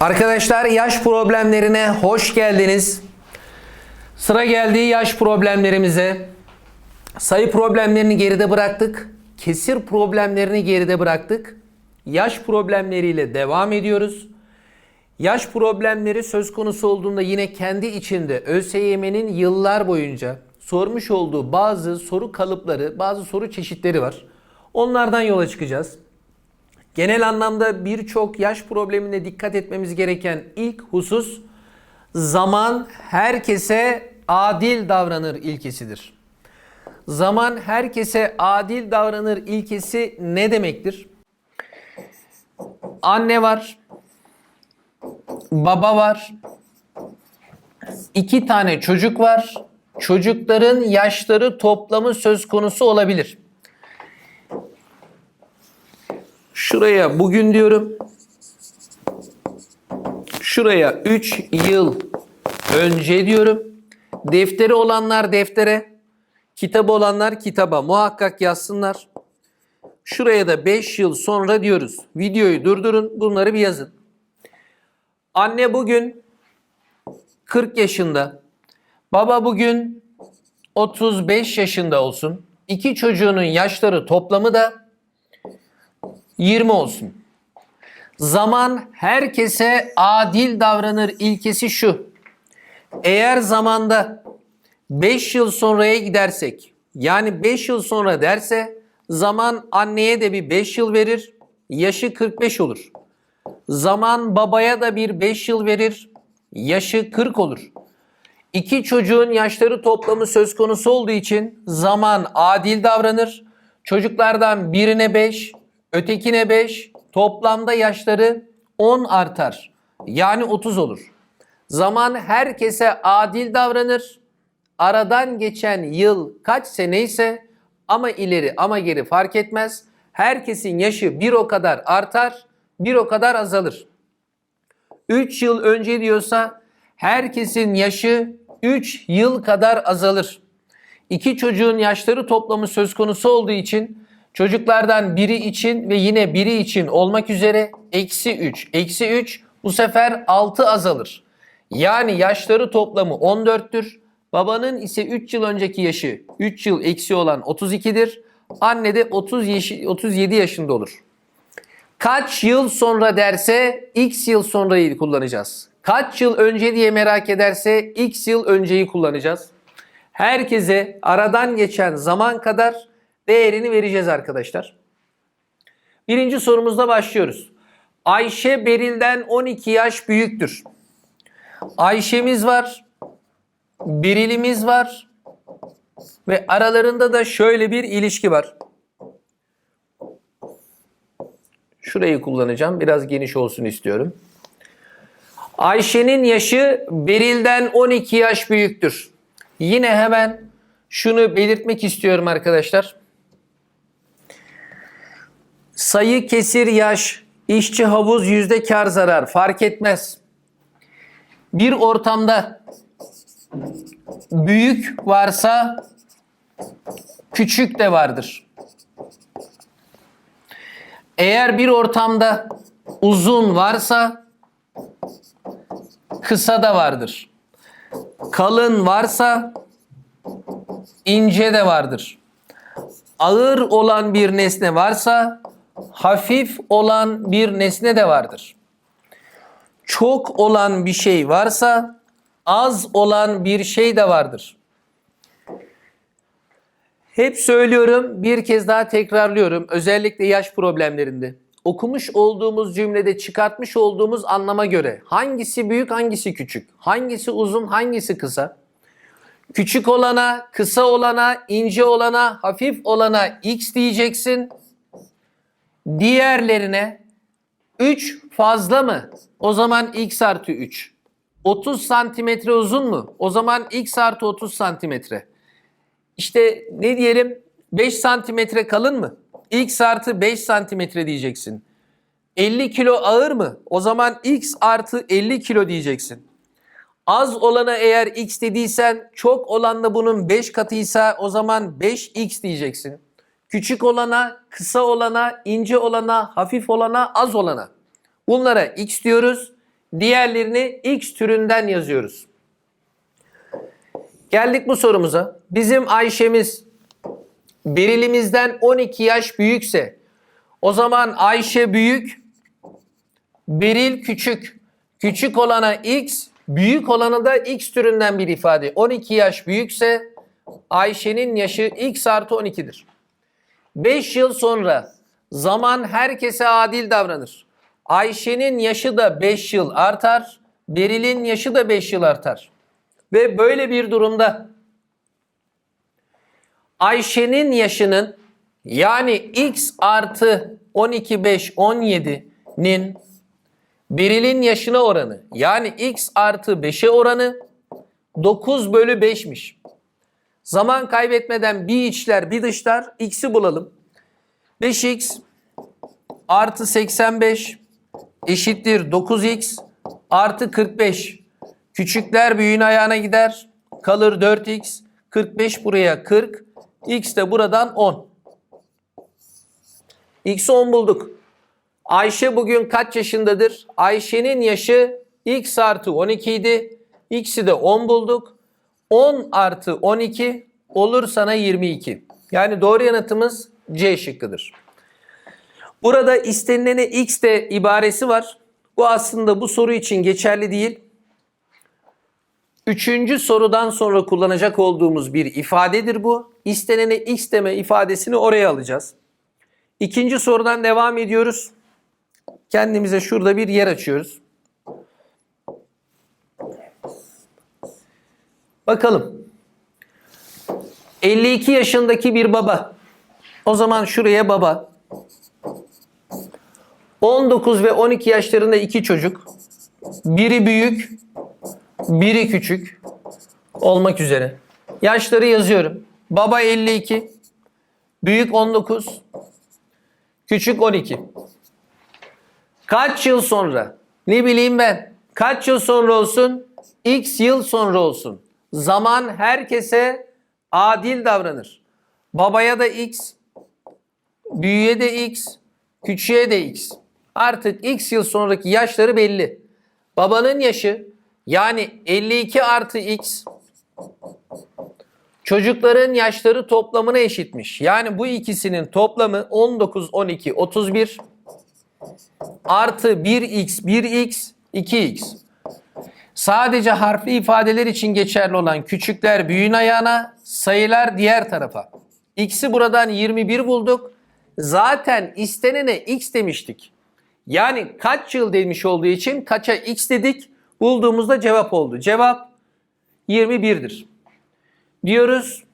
Arkadaşlar yaş problemlerine hoş geldiniz. Sıra geldi yaş problemlerimize. Sayı problemlerini geride bıraktık. Kesir problemlerini geride bıraktık. Yaş problemleriyle devam ediyoruz. Yaş problemleri söz konusu olduğunda yine kendi içinde ÖSYM'nin yıllar boyunca sormuş olduğu bazı soru kalıpları, bazı soru çeşitleri var. Onlardan yola çıkacağız. Genel anlamda birçok yaş problemine dikkat etmemiz gereken ilk husus zaman herkese adil davranır ilkesidir. Zaman herkese adil davranır ilkesi ne demektir? Anne var, baba var, iki tane çocuk var. Çocukların yaşları toplamı söz konusu olabilir. Şuraya bugün diyorum. Şuraya 3 yıl önce diyorum. Defteri olanlar deftere, kitabı olanlar kitaba muhakkak yazsınlar. Şuraya da 5 yıl sonra diyoruz. Videoyu durdurun, bunları bir yazın. Anne bugün 40 yaşında. Baba bugün 35 yaşında olsun. İki çocuğunun yaşları toplamı da 20 olsun. Zaman herkese adil davranır ilkesi şu. Eğer zamanda 5 yıl sonraya gidersek, yani 5 yıl sonra derse zaman anneye de bir 5 yıl verir, yaşı 45 olur. Zaman babaya da bir 5 yıl verir, yaşı 40 olur. İki çocuğun yaşları toplamı söz konusu olduğu için zaman adil davranır. Çocuklardan birine 5, ötekine 5, toplamda yaşları 10 artar. Yani 30 olur. Zaman herkese adil davranır. Aradan geçen yıl kaç sene ise ama ileri ama geri fark etmez. Herkesin yaşı bir o kadar artar, bir o kadar azalır. 3 yıl önce diyorsa herkesin yaşı 3 yıl kadar azalır. İki çocuğun yaşları toplamı söz konusu olduğu için çocuklardan biri için ve yine biri için olmak üzere eksi 3. Eksi 3 bu sefer 6 azalır. Yani yaşları toplamı 14'tür. Babanın ise 3 yıl önceki yaşı 3 yıl eksi olan 32'dir. Anne de 30 yaşı, 37 yaşında olur. Kaç yıl sonra derse x yıl sonrayı kullanacağız. Kaç yıl önce diye merak ederse x yıl önceyi kullanacağız. Herkese aradan geçen zaman kadar değerini vereceğiz arkadaşlar. Birinci sorumuzda başlıyoruz. Ayşe Beril'den 12 yaş büyüktür. Ayşe'miz var. Beril'imiz var. Ve aralarında da şöyle bir ilişki var. Şurayı kullanacağım. Biraz geniş olsun istiyorum. Ayşe'nin yaşı Beril'den 12 yaş büyüktür. Yine hemen şunu belirtmek istiyorum arkadaşlar. Sayı kesir yaş, işçi havuz yüzde kar zarar fark etmez. Bir ortamda büyük varsa küçük de vardır. Eğer bir ortamda uzun varsa kısa da vardır. Kalın varsa ince de vardır. Ağır olan bir nesne varsa hafif olan bir nesne de vardır. Çok olan bir şey varsa az olan bir şey de vardır. Hep söylüyorum, bir kez daha tekrarlıyorum. Özellikle yaş problemlerinde. Okumuş olduğumuz cümlede çıkartmış olduğumuz anlama göre hangisi büyük, hangisi küçük, hangisi uzun, hangisi kısa? Küçük olana, kısa olana, ince olana, hafif olana x diyeceksin. Diğerlerine 3 fazla mı? O zaman x artı 3. 30 santimetre uzun mu? O zaman x artı 30 santimetre. İşte ne diyelim 5 santimetre kalın mı? X artı 5 santimetre diyeceksin. 50 kilo ağır mı? O zaman X artı 50 kilo diyeceksin. Az olana eğer X dediysen çok olan da bunun 5 katıysa o zaman 5X diyeceksin. Küçük olana, kısa olana, ince olana, hafif olana, az olana. Bunlara X diyoruz. Diğerlerini x türünden yazıyoruz. Geldik bu sorumuza. Bizim Ayşe'miz birilimizden 12 yaş büyükse o zaman Ayşe büyük, Beril küçük. Küçük olana x, büyük olana da x türünden bir ifade. 12 yaş büyükse Ayşe'nin yaşı x artı 12'dir. 5 yıl sonra zaman herkese adil davranır. Ayşe'nin yaşı da 5 yıl artar, Beril'in yaşı da 5 yıl artar. Ve böyle bir durumda Ayşe'nin yaşının yani x artı 12 5 17'nin Beril'in yaşına oranı yani x artı 5'e oranı 9 bölü 5'miş. Zaman kaybetmeden bir içler bir dışlar x'i bulalım. 5x artı 85 eşittir 9x artı 45. Küçükler büyüğün ayağına gider. Kalır 4x. 45 buraya 40. X de buradan 10. X'i 10 bulduk. Ayşe bugün kaç yaşındadır? Ayşe'nin yaşı x artı 12 idi. X'i de 10 bulduk. 10 artı 12 olur sana 22. Yani doğru yanıtımız C şıkkıdır. Burada istenilene x de ibaresi var. Bu aslında bu soru için geçerli değil. Üçüncü sorudan sonra kullanacak olduğumuz bir ifadedir bu. İstenene x deme ifadesini oraya alacağız. İkinci sorudan devam ediyoruz. Kendimize şurada bir yer açıyoruz. Bakalım. 52 yaşındaki bir baba. O zaman şuraya baba. 19 ve 12 yaşlarında iki çocuk. Biri büyük, biri küçük olmak üzere. Yaşları yazıyorum. Baba 52, büyük 19, küçük 12. Kaç yıl sonra? Ne bileyim ben. Kaç yıl sonra olsun? X yıl sonra olsun. Zaman herkese adil davranır. Babaya da X, büyüğe de X, küçüğe de X. Artık X yıl sonraki yaşları belli. Babanın yaşı yani 52 artı X çocukların yaşları toplamına eşitmiş. Yani bu ikisinin toplamı 19, 12, 31 artı 1x, 1x, 2x. Sadece harfli ifadeler için geçerli olan küçükler büyüğün ayağına, sayılar diğer tarafa. X'i buradan 21 bulduk. Zaten istenene x demiştik. Yani kaç yıl demiş olduğu için kaça x dedik. Bulduğumuzda cevap oldu. Cevap 21'dir. Diyoruz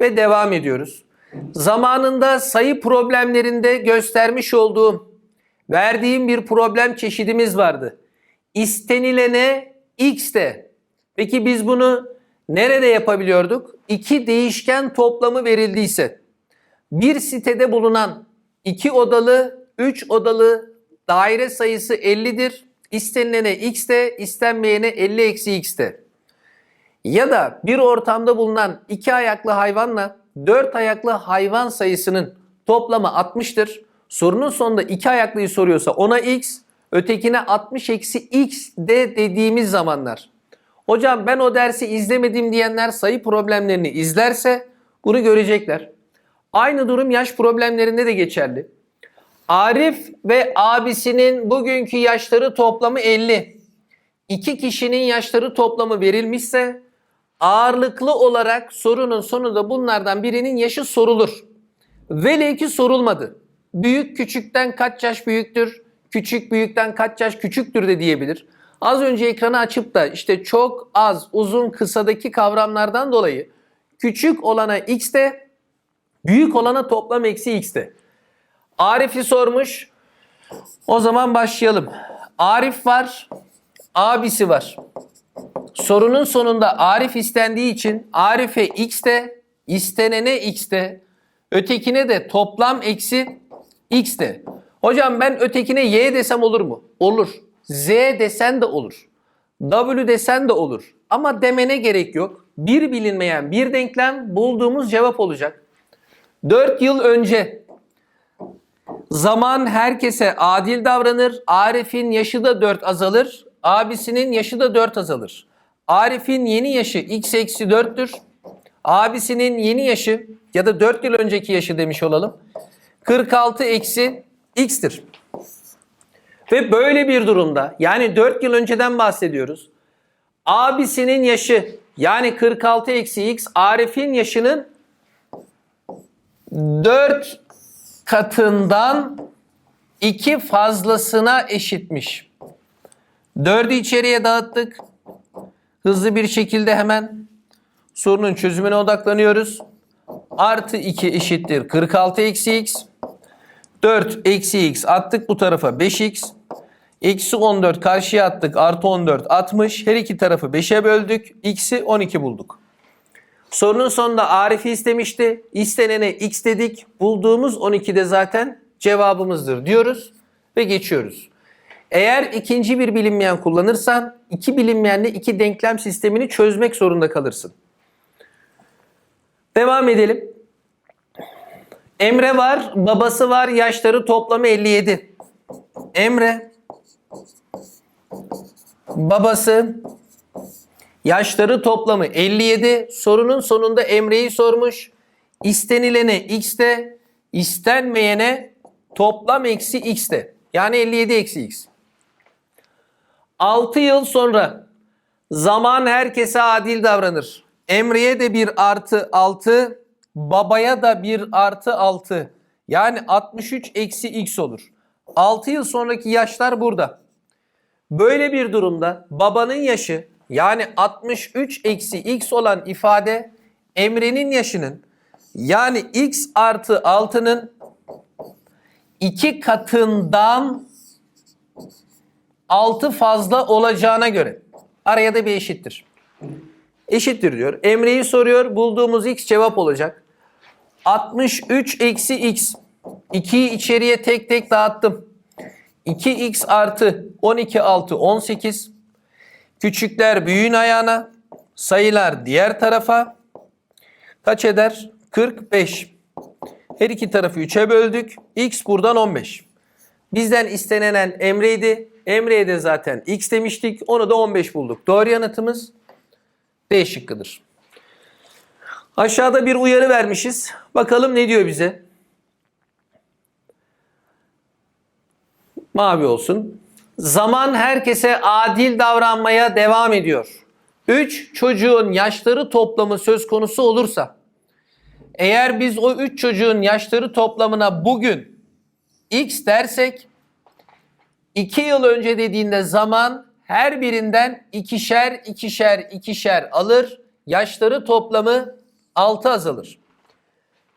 ve devam ediyoruz. Zamanında sayı problemlerinde göstermiş olduğum, verdiğim bir problem çeşidimiz vardı. İstenilene x de. Peki biz bunu nerede yapabiliyorduk? İki değişken toplamı verildiyse, bir sitede bulunan iki odalı, üç odalı daire sayısı 50'dir. İstenilene x de, istenmeyene 50 eksi x de. Ya da bir ortamda bulunan iki ayaklı hayvanla dört ayaklı hayvan sayısının toplamı 60'tır. Sorunun sonunda iki ayaklıyı soruyorsa ona x, ötekine 60 eksi x de dediğimiz zamanlar. Hocam ben o dersi izlemedim diyenler sayı problemlerini izlerse bunu görecekler. Aynı durum yaş problemlerinde de geçerli. Arif ve abisinin bugünkü yaşları toplamı 50. İki kişinin yaşları toplamı verilmişse ağırlıklı olarak sorunun sonunda bunlardan birinin yaşı sorulur. Velev ki sorulmadı. Büyük küçükten kaç yaş büyüktür? Küçük büyükten kaç yaş küçüktür de diyebilir. Az önce ekranı açıp da işte çok az, uzun, kısadaki kavramlardan dolayı küçük olana x de büyük olana toplam eksi x de. Arif'i sormuş. O zaman başlayalım. Arif var, abisi var. Sorunun sonunda Arif istendiği için Arif'e x de, istenene x de, ötekine de toplam eksi x de. Hocam ben ötekine y desem olur mu? Olur. Z desen de olur. W desen de olur. Ama demene gerek yok. Bir bilinmeyen bir denklem bulduğumuz cevap olacak. 4 yıl önce zaman herkese adil davranır. Arif'in yaşı da 4 azalır. Abisinin yaşı da 4 azalır. Arif'in yeni yaşı x eksi 4'tür. Abisinin yeni yaşı ya da 4 yıl önceki yaşı demiş olalım. 46 eksi x'tir. Ve böyle bir durumda yani 4 yıl önceden bahsediyoruz. Abisinin yaşı yani 46 eksi x Arif'in yaşının 4 katından 2 fazlasına eşitmiş. 4'ü içeriye dağıttık. Hızlı bir şekilde hemen sorunun çözümüne odaklanıyoruz. Artı 2 eşittir 46 eksi x. 4 eksi x attık bu tarafa 5x. Eksi 14 karşıya attık artı 14 60. Her iki tarafı 5'e böldük. X'i 12 bulduk. Sorunun sonunda Arif'i istemişti. İstenene x dedik. Bulduğumuz 12 de zaten cevabımızdır diyoruz ve geçiyoruz. Eğer ikinci bir bilinmeyen kullanırsan iki bilinmeyenle iki denklem sistemini çözmek zorunda kalırsın. Devam edelim. Emre var, babası var, yaşları toplamı 57. Emre, babası, yaşları toplamı 57. Sorunun sonunda Emre'yi sormuş. İstenilene x de, istenmeyene toplam eksi x de. Yani 57 eksi x. 6 yıl sonra zaman herkese adil davranır. Emre'ye de bir artı 6, babaya da bir artı 6. Yani 63 eksi x olur. 6 yıl sonraki yaşlar burada. Böyle bir durumda babanın yaşı yani 63 eksi x olan ifade Emre'nin yaşının yani x artı 6'nın 2 katından 6 fazla olacağına göre araya da bir eşittir. Eşittir diyor. Emre'yi soruyor. Bulduğumuz x cevap olacak. 63 eksi x. 2'yi içeriye tek tek dağıttım. 2x artı 12 6 18. Küçükler büyüğün ayağına. Sayılar diğer tarafa. Kaç eder? 45. Her iki tarafı 3'e böldük. X buradan 15. Bizden istenilen Emre'ydi. Emre'ye de zaten X demiştik. Onu da 15 bulduk. Doğru yanıtımız D şıkkıdır. Aşağıda bir uyarı vermişiz. Bakalım ne diyor bize? Mavi olsun. Zaman herkese adil davranmaya devam ediyor. 3 çocuğun yaşları toplamı söz konusu olursa eğer biz o 3 çocuğun yaşları toplamına bugün x dersek 2 yıl önce dediğinde zaman her birinden ikişer ikişer ikişer alır. Yaşları toplamı 6 azalır.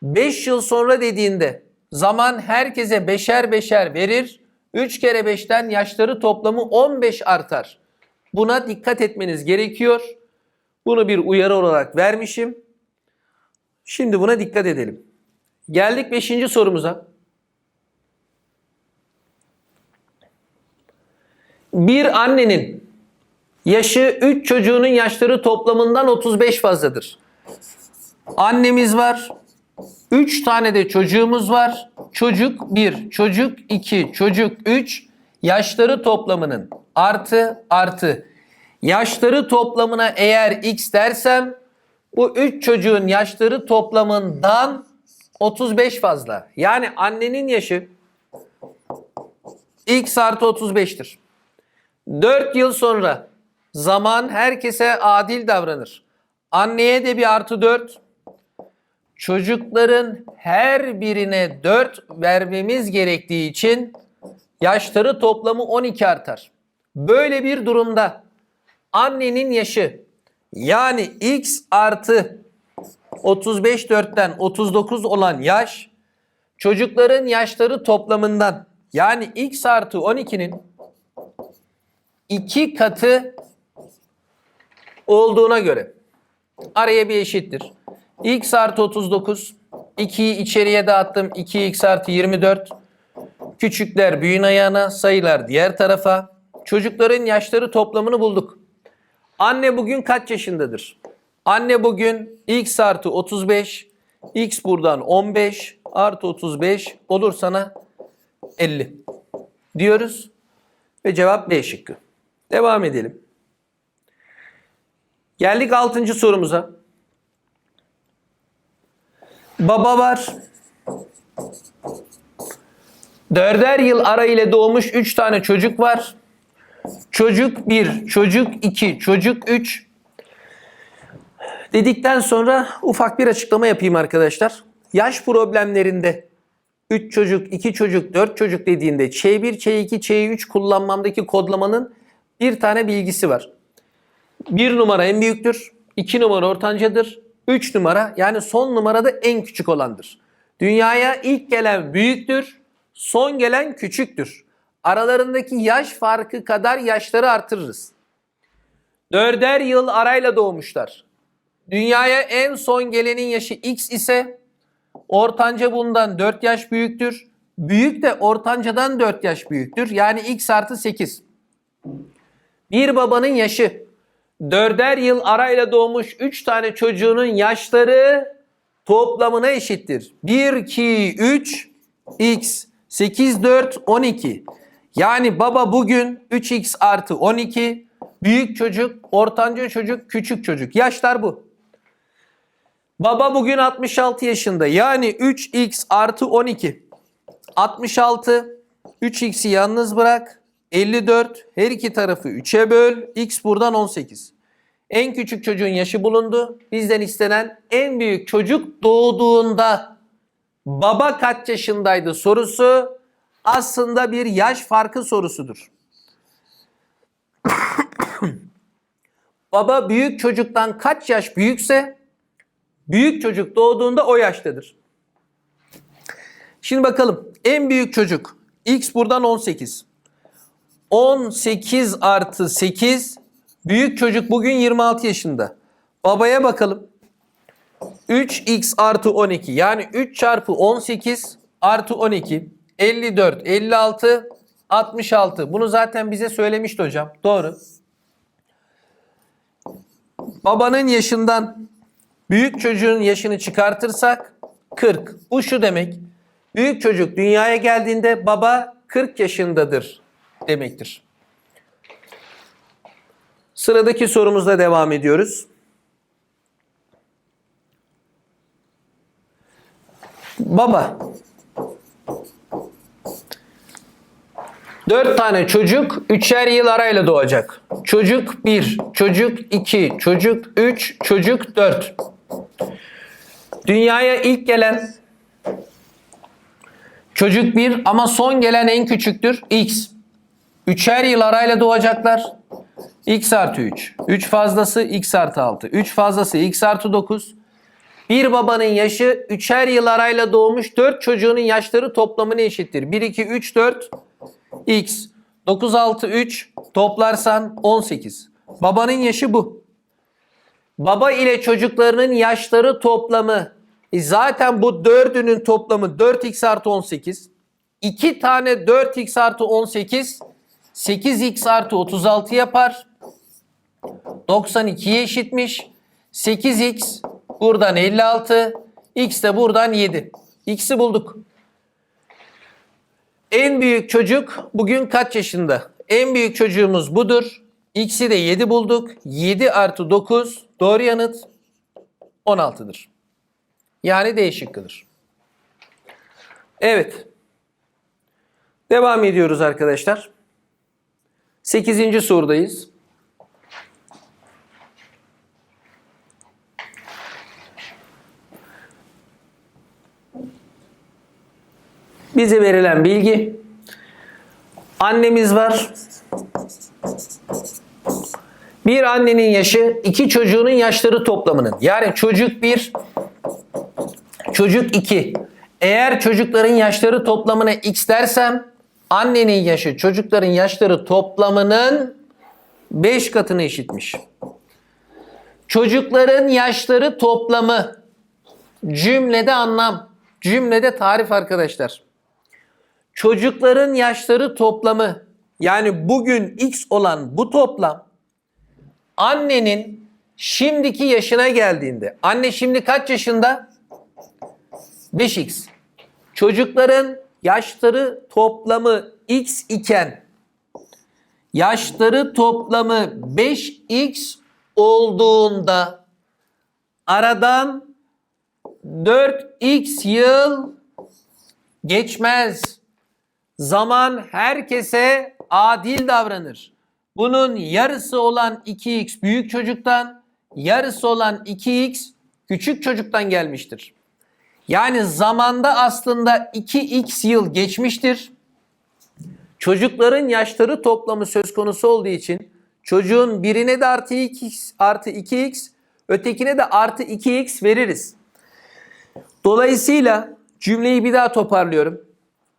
5 yıl sonra dediğinde zaman herkese beşer beşer verir. 3 kere 5'ten yaşları toplamı 15 artar. Buna dikkat etmeniz gerekiyor. Bunu bir uyarı olarak vermişim. Şimdi buna dikkat edelim. Geldik 5. sorumuza. Bir annenin yaşı 3 çocuğunun yaşları toplamından 35 fazladır. Annemiz var. 3 tane de çocuğumuz var. Çocuk 1, çocuk 2, çocuk 3. Yaşları toplamının artı artı. Yaşları toplamına eğer x dersem bu 3 çocuğun yaşları toplamından 35 fazla. Yani annenin yaşı x artı 35'tir. 4 yıl sonra zaman herkese adil davranır. Anneye de bir artı 4. Çocukların her birine 4 vermemiz gerektiği için yaşları toplamı 12 artar. Böyle bir durumda annenin yaşı yani x artı 35 4'ten 39 olan yaş çocukların yaşları toplamından yani x artı 12'nin 2 katı olduğuna göre araya bir eşittir. X artı 39 2'yi içeriye dağıttım. 2x artı 24 küçükler büyüğün ayağına sayılar diğer tarafa. Çocukların yaşları toplamını bulduk. Anne bugün kaç yaşındadır? Anne bugün x artı 35 x buradan 15 artı 35 olur sana 50 diyoruz ve cevap B şıkkı. Devam edelim. Geldik 6. sorumuza. Baba var. Dörder yıl ara ile doğmuş 3 tane çocuk var. Çocuk 1, çocuk 2, çocuk 3. Dedikten sonra ufak bir açıklama yapayım arkadaşlar. Yaş problemlerinde 3 çocuk, 2 çocuk, 4 çocuk dediğinde Ç1, Ç2, Ç3 kullanmamdaki kodlamanın bir tane bilgisi var. 1 numara en büyüktür, 2 numara ortancadır, 3 numara yani son numarada en küçük olandır. Dünyaya ilk gelen büyüktür, son gelen küçüktür. Aralarındaki yaş farkı kadar yaşları artırırız. Dörder yıl arayla doğmuşlar. Dünyaya en son gelenin yaşı X ise ortanca bundan 4 yaş büyüktür. Büyük de ortancadan 4 yaş büyüktür. Yani X artı 8. Bir babanın yaşı dörder yıl arayla doğmuş 3 tane çocuğunun yaşları toplamına eşittir. 1, 2, 3, X, 8, 4, 12. Yani baba bugün 3X artı 12. Büyük çocuk, ortanca çocuk, küçük çocuk. Yaşlar bu. Baba bugün 66 yaşında. Yani 3x artı 12. 66. 3x'i yalnız bırak. 54. Her iki tarafı 3'e böl. X buradan 18. En küçük çocuğun yaşı bulundu. Bizden istenen en büyük çocuk doğduğunda baba kaç yaşındaydı sorusu aslında bir yaş farkı sorusudur. baba büyük çocuktan kaç yaş büyükse Büyük çocuk doğduğunda o yaştadır. Şimdi bakalım. En büyük çocuk. X buradan 18. 18 artı 8. Büyük çocuk bugün 26 yaşında. Babaya bakalım. 3x artı 12. Yani 3 çarpı 18 artı 12. 54, 56, 66. Bunu zaten bize söylemişti hocam. Doğru. Babanın yaşından Büyük çocuğun yaşını çıkartırsak 40. Bu şu demek. Büyük çocuk dünyaya geldiğinde baba 40 yaşındadır demektir. Sıradaki sorumuzla devam ediyoruz. Baba. Dört tane çocuk üçer yıl arayla doğacak. Çocuk bir, çocuk iki, çocuk üç, çocuk dört. Dünyaya ilk gelen çocuk bir ama son gelen en küçüktür X. Üçer yıl arayla doğacaklar. X artı 3. 3 fazlası X artı 6. 3 fazlası X artı 9. Bir babanın yaşı üçer yıl arayla doğmuş 4 çocuğunun yaşları toplamını eşittir. 1, 2, 3, 4 X. 9, 6, 3 toplarsan 18. Babanın yaşı bu. Baba ile çocuklarının yaşları toplamı e zaten bu dördünün toplamı 4x artı 18. 2 tane 4x artı 18 8x artı 36 yapar. 92'ye eşitmiş. 8x buradan 56. X de buradan 7. X'i bulduk. En büyük çocuk bugün kaç yaşında? En büyük çocuğumuz budur. X'i de 7 bulduk. 7 artı 9 doğru yanıt 16'dır. Yani D şıkkıdır. Evet. Devam ediyoruz arkadaşlar. 8. sorudayız. Bize verilen bilgi annemiz var. Bir annenin yaşı iki çocuğunun yaşları toplamının. Yani çocuk bir, çocuk iki. Eğer çocukların yaşları toplamına x dersem annenin yaşı çocukların yaşları toplamının 5 katını eşitmiş. Çocukların yaşları toplamı cümlede anlam, cümlede tarif arkadaşlar. Çocukların yaşları toplamı yani bugün x olan bu toplam annenin şimdiki yaşına geldiğinde anne şimdi kaç yaşında? 5x. Çocukların yaşları toplamı x iken yaşları toplamı 5x olduğunda aradan 4x yıl geçmez. Zaman herkese adil davranır. Bunun yarısı olan 2x büyük çocuktan, yarısı olan 2x küçük çocuktan gelmiştir. Yani zamanda aslında 2x yıl geçmiştir. Çocukların yaşları toplamı söz konusu olduğu için çocuğun birine de artı 2x, artı 2x, ötekine de artı 2x veririz. Dolayısıyla cümleyi bir daha toparlıyorum.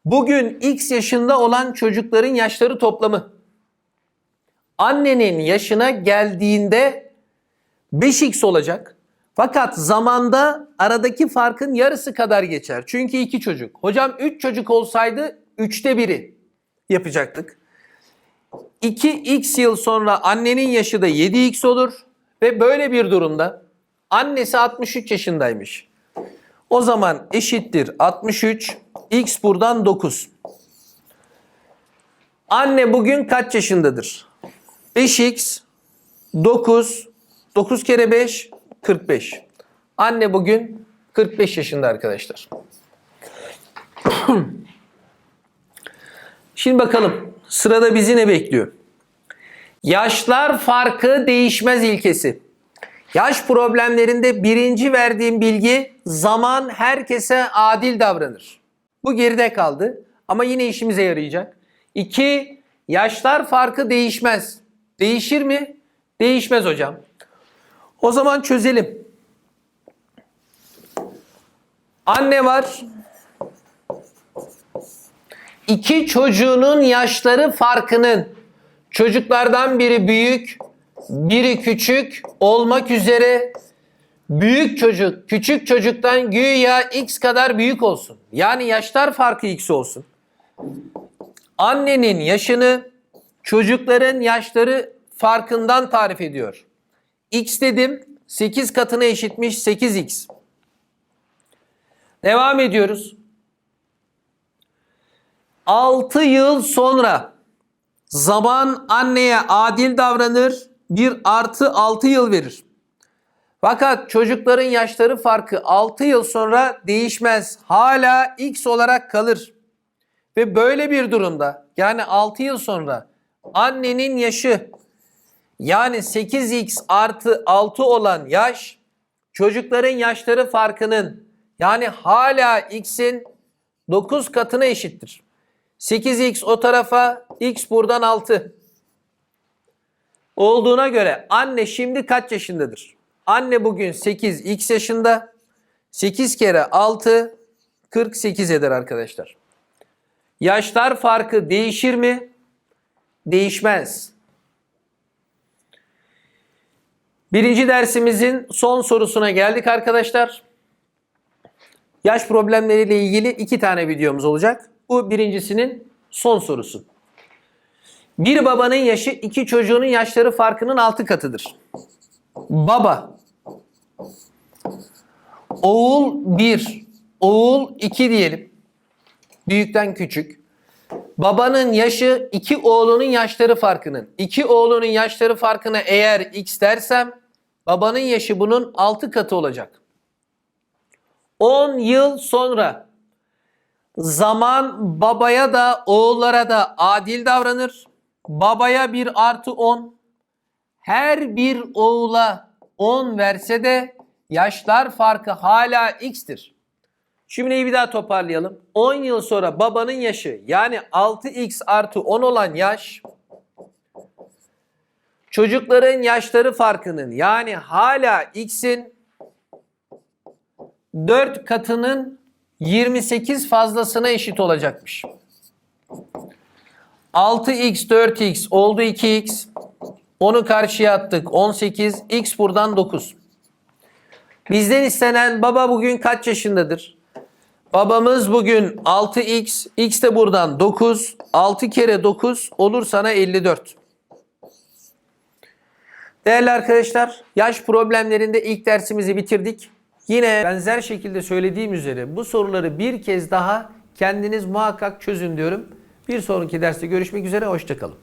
Bugün x yaşında olan çocukların yaşları toplamı annenin yaşına geldiğinde 5x olacak. Fakat zamanda aradaki farkın yarısı kadar geçer. Çünkü iki çocuk. Hocam 3 çocuk olsaydı 3'te biri yapacaktık. 2x yıl sonra annenin yaşı da 7x olur. Ve böyle bir durumda annesi 63 yaşındaymış. O zaman eşittir 63. X buradan 9. Anne bugün kaç yaşındadır? 5x 9 9 kere 5 45. Anne bugün 45 yaşında arkadaşlar. Şimdi bakalım sırada bizi ne bekliyor? Yaşlar farkı değişmez ilkesi. Yaş problemlerinde birinci verdiğim bilgi zaman herkese adil davranır. Bu geride kaldı ama yine işimize yarayacak. İki, yaşlar farkı değişmez. Değişir mi? Değişmez hocam. O zaman çözelim. Anne var. İki çocuğunun yaşları farkının çocuklardan biri büyük, biri küçük olmak üzere büyük çocuk küçük çocuktan güya x kadar büyük olsun. Yani yaşlar farkı x olsun. Annenin yaşını çocukların yaşları farkından tarif ediyor. X dedim 8 katına eşitmiş 8x. Devam ediyoruz. 6 yıl sonra zaman anneye adil davranır bir artı 6 yıl verir. Fakat çocukların yaşları farkı 6 yıl sonra değişmez. Hala x olarak kalır. Ve böyle bir durumda yani 6 yıl sonra annenin yaşı yani 8x artı 6 olan yaş çocukların yaşları farkının yani hala x'in 9 katına eşittir. 8x o tarafa, x buradan 6. Olduğuna göre anne şimdi kaç yaşındadır? Anne bugün 8, x yaşında. 8 kere 6, 48 eder arkadaşlar. Yaşlar farkı değişir mi? Değişmez. Birinci dersimizin son sorusuna geldik arkadaşlar. Yaş problemleriyle ilgili iki tane videomuz olacak. Bu birincisinin son sorusu. Bir babanın yaşı iki çocuğunun yaşları farkının altı katıdır. Baba, oğul 1, oğul 2 diyelim. Büyükten küçük. Babanın yaşı iki oğlunun yaşları farkının. iki oğlunun yaşları farkına eğer x dersem babanın yaşı bunun 6 katı olacak. 10 yıl sonra zaman babaya da oğullara da adil davranır. Babaya bir artı 10. Her bir oğula 10 verse de yaşlar farkı hala x'tir. Şimdi bir daha toparlayalım. 10 yıl sonra babanın yaşı yani 6x artı 10 olan yaş çocukların yaşları farkının yani hala x'in 4 katının 28 fazlasına eşit olacakmış. 6x 4x oldu 2x. Onu karşıya attık 18. X buradan 9. Bizden istenen baba bugün kaç yaşındadır? Babamız bugün 6x. X de buradan 9. 6 kere 9 olur sana 54. Değerli arkadaşlar, yaş problemlerinde ilk dersimizi bitirdik. Yine benzer şekilde söylediğim üzere bu soruları bir kez daha kendiniz muhakkak çözün diyorum. Bir sonraki derste görüşmek üzere, hoşçakalın.